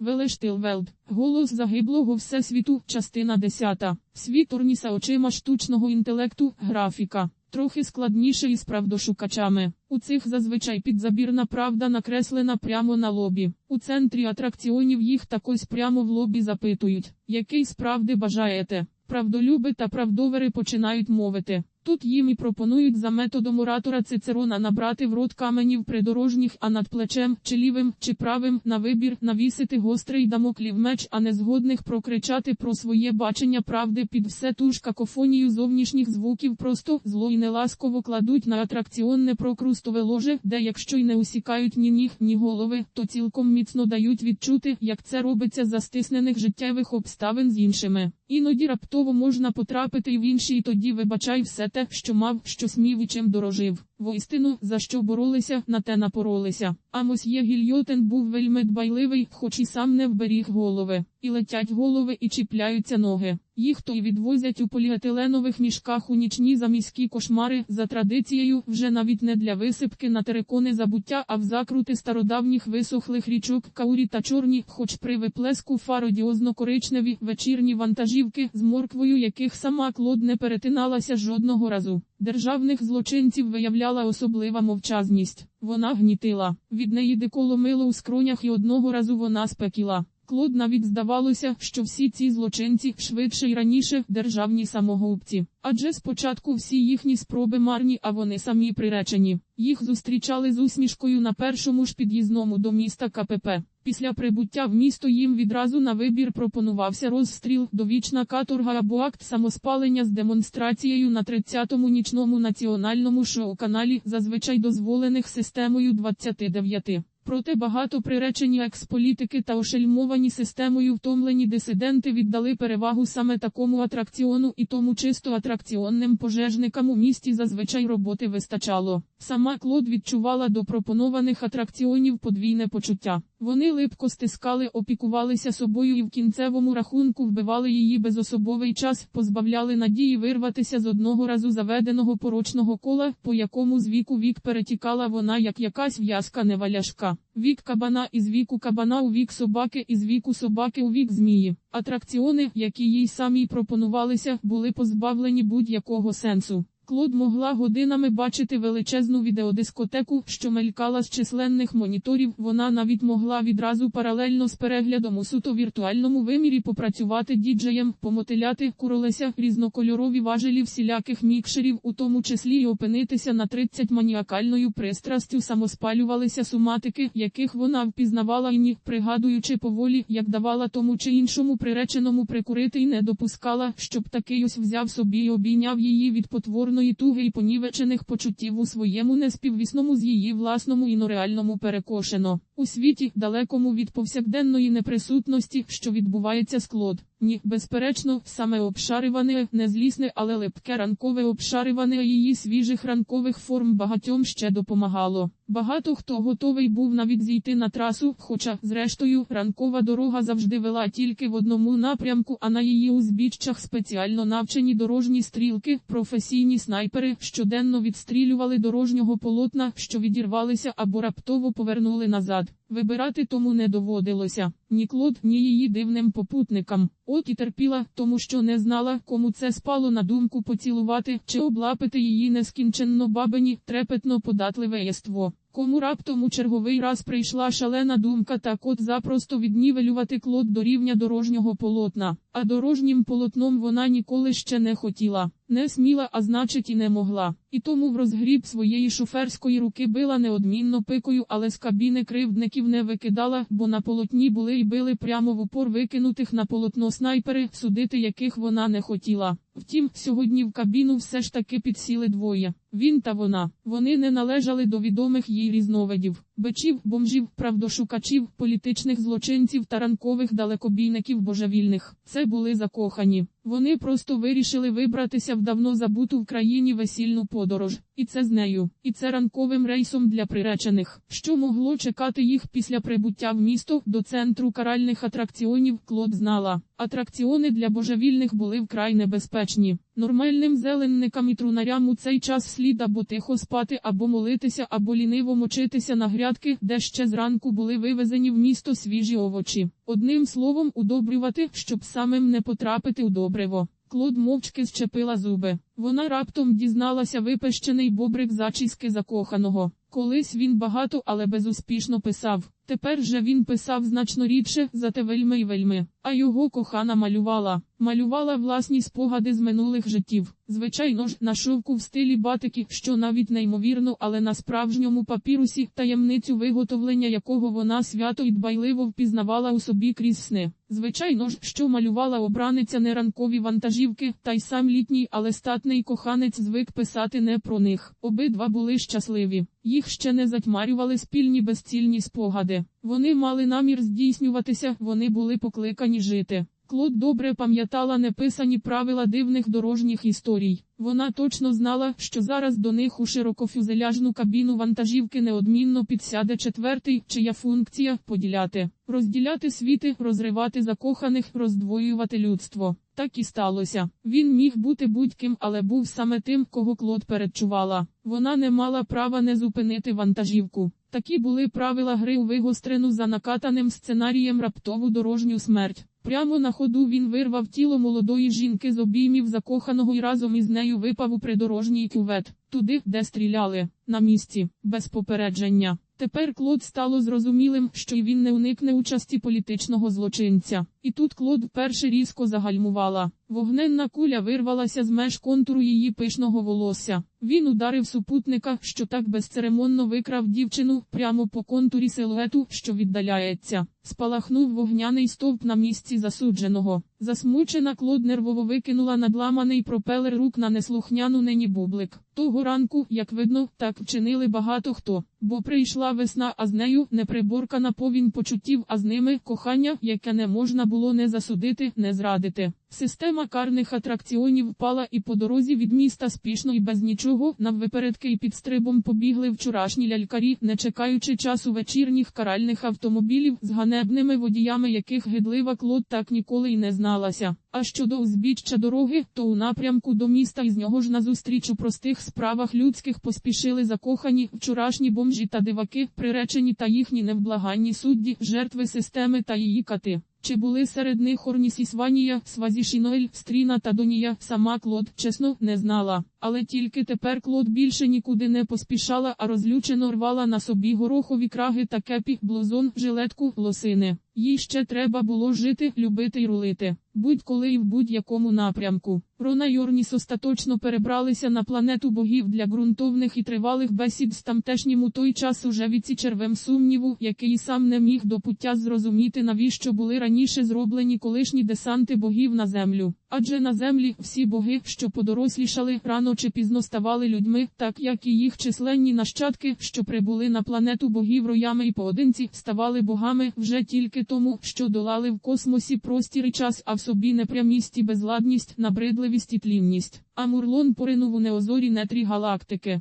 Велештилвелд. Голос загиблого Всесвіту, частина 10. Світ Орніса очима штучного інтелекту, графіка. Трохи складніше із правдошукачами. У цих зазвичай підзабірна правда накреслена прямо на лобі. У центрі атракціонів їх також прямо в лобі запитують, який справди бажаєте. Правдолюби та правдовери починають мовити. Тут їм і пропонують за методом оратора Цицерона набрати в рот каменів придорожніх, а над плечем, чи лівим, чи правим, на вибір навісити гострий дамоклів меч, а незгодних прокричати про своє бачення правди під все ту ж какофонію зовнішніх звуків просто зло й неласково кладуть на атракціонне прокрустове ложе, де якщо й не усікають ні ніг, ні голови, то цілком міцно дають відчути, як це робиться за стиснених життєвих обставин з іншими. Іноді раптово можна потрапити й в інші, і тоді вибачай все те, що мав, що смів і чим дорожив. Воістину, за що боролися, на те напоролися. А мосьє Гільйотен був вельми дбайливий, хоч і сам не вберіг голови. І летять голови і чіпляються ноги. Їх то й відвозять у поліетиленових мішках у нічні заміські кошмари, за традицією, вже навіть не для висипки на терикони забуття, а в закрути стародавніх висохлих річок каурі та чорні, хоч при виплеску фародіозно-коричневі вечірні вантажівки, з морквою яких сама Клод не перетиналася жодного разу. Державних злочинців виявляла особлива мовчазність. Вона гнітила. Від неї деколо мило у скронях і одного разу вона спекіла. Клод навіть здавалося, що всі ці злочинці швидше й раніше державні самогубці. Адже спочатку всі їхні спроби марні, а вони самі приречені. Їх зустрічали з усмішкою на першому ж під'їзному до міста КПП. Після прибуття в місто їм відразу на вибір пропонувався розстріл, довічна каторга або акт самоспалення з демонстрацією на 30-му нічному національному шоу-каналі, зазвичай дозволених системою 29. Проте багато приречені експолітики та ошельмовані системою втомлені дисиденти віддали перевагу саме такому атракціону і тому чисто атракціонним пожежникам у місті зазвичай роботи вистачало. Сама Клод відчувала до пропонованих атракціонів подвійне почуття. Вони липко стискали, опікувалися собою і в кінцевому рахунку вбивали її безособовий час, позбавляли надії вирватися з одного разу заведеного порочного кола, по якому з віку вік перетікала вона як якась в'язка неваляшка. Вік кабана із віку кабана у вік собаки, із віку собаки у вік змії. Атракціони, які їй самій пропонувалися, були позбавлені будь-якого сенсу. Клод могла годинами бачити величезну відеодискотеку, що мелькала з численних моніторів. Вона навіть могла відразу паралельно з переглядом у суто віртуальному вимірі попрацювати діджеєм, помотиляти, куролеся, різнокольорові важелі всіляких мікшерів, у тому числі й опинитися на 30 маніакальною пристрастю самоспалювалися суматики, яких вона впізнавала і ні, пригадуючи поволі, як давала тому чи іншому приреченому прикурити і не допускала, щоб такий ось взяв собі і обійняв її від потворної туги і понівечених почуттів у своєму неспіввісному з її власному інореальному перекошено. У світі, далекому від повсякденної неприсутності, що відбувається склод. Ні, безперечно, саме обшарюване, не злісне, але липке ранкове обшарюване її свіжих ранкових форм багатьом ще допомагало. Багато хто готовий був навіть зійти на трасу, хоча, зрештою, ранкова дорога завжди вела тільки в одному напрямку, а на її узбіччях спеціально навчені дорожні стрілки, професійні снайпери щоденно відстрілювали дорожнього полотна, що відірвалися або раптово повернули назад. Вибирати тому не доводилося ні Клод, ні її дивним попутникам. От і терпіла, тому що не знала, кому це спало на думку поцілувати чи облапити її нескінченно бабині, трепетно податливе єство. Кому раптом у черговий раз прийшла шалена думка так от запросто віднівелювати клод до рівня дорожнього полотна, а дорожнім полотном вона ніколи ще не хотіла, не сміла, а значить і не могла. І тому в розгріб своєї шоферської руки била неодмінно пикою, але з кабіни кривдників не викидала, бо на полотні були й били прямо в упор викинутих на полотно снайпери, судити яких вона не хотіла. Втім, сьогодні в кабіну все ж таки підсіли двоє. Він та вона. Вони не належали до відомих їй різновидів, бичів, бомжів, правдошукачів, політичних злочинців та ранкових далекобійників божевільних. Це були закохані. Вони просто вирішили вибратися в давно забуту в країні весільну подорож. І це з нею, і це ранковим рейсом для приречених, що могло чекати їх після прибуття в місто до центру каральних атракціонів. Клод знала. Атракціони для божевільних були вкрай небезпечні. Нормальним зеленникам і трунарям у цей час слід або тихо спати, або молитися, або ліниво мочитися на грядки, де ще зранку були вивезені в місто свіжі овочі. Одним словом, удобрювати, щоб самим не потрапити у добриво. Клод мовчки зчепила зуби. Вона раптом дізналася випещений бобрик зачіски закоханого. Колись він багато, але безуспішно писав. Тепер же він писав значно рідше, зате вельми й вельми. А його кохана малювала. Малювала власні спогади з минулих життів. Звичайно ж, на шовку в стилі батики, що навіть неймовірно, але на справжньому папірусі, таємницю виготовлення якого вона свято й дбайливо впізнавала у собі крізь сни. Звичайно ж, що малювала обраниця не ранкові вантажівки, та й сам літній, але статний коханець звик писати не про них. Обидва були щасливі. Їх ще не затьмарювали спільні безцільні спогади. Вони мали намір здійснюватися, вони були покликані жити. Клод добре пам'ятала неписані правила дивних дорожніх історій. Вона точно знала, що зараз до них у широкофюзеляжну кабіну вантажівки неодмінно підсяде четвертий, чия функція поділяти, розділяти світи, розривати закоханих, роздвоювати людство. Так і сталося. Він міг бути будь-ким, але був саме тим, кого Клод передчувала. Вона не мала права не зупинити вантажівку. Такі були правила гри у вигострену за накатаним сценарієм раптову дорожню смерть. Прямо на ходу він вирвав тіло молодої жінки з обіймів закоханого і разом із нею випав у придорожній кювет, туди, де стріляли, на місці, без попередження. Тепер Клод стало зрозумілим, що й він не уникне участі політичного злочинця. І тут Клод вперше різко загальмувала. Вогненна куля вирвалася з меж контуру її пишного волосся. Він ударив супутника, що так безцеремонно викрав дівчину прямо по контурі силуету, що віддаляється. Спалахнув вогняний стовп на місці засудженого. Засмучена Клод нервово викинула надламаний пропелер рук на неслухняну нині бублик. Того ранку, як видно, так вчинили багато хто. Бо прийшла весна, а з нею неприборкана повінь почуттів, а з ними кохання, яке не можна було не засудити, не зрадити. Система карних атракціонів впала і по дорозі від міста спішно і без нічого наввипередки і під стрибом побігли вчорашні лялькарі, не чекаючи часу вечірніх каральних автомобілів з ганебними водіями, яких гидлива клод так ніколи й не зналася. А щодо узбіччя дороги, то у напрямку до міста із нього ж назустріч у простих справах людських поспішили закохані вчорашні бомжі та диваки, приречені та їхні невблаганні судді, жертви системи та її кати. Чи були серед них Орнісісванія, Свазішіноель, Стріна та Донія, сама Клод, чесно, не знала. Але тільки тепер Клод більше нікуди не поспішала, а розлючено рвала на собі горохові краги та кепі, блузон, жилетку, лосини. Їй ще треба було жити, любити й рулити. Будь-коли і в будь-якому напрямку. Рона Орніс остаточно перебралися на планету богів для ґрунтовних і тривалих бесід з тамтешнім у той час уже відсічервем сумніву, який сам не міг до пуття зрозуміти, навіщо були раніше зроблені колишні десанти богів на землю. Адже на землі всі боги, що подорослішали, рано чи пізно ставали людьми, так як і їх численні нащадки, що прибули на планету богів роями і поодинці, ставали богами вже тільки тому, що долали в космосі простір і час, а в собі непрямість і безладність, набридливість і тлінність. А Мурлон поринув у неозорі нетрі галактики.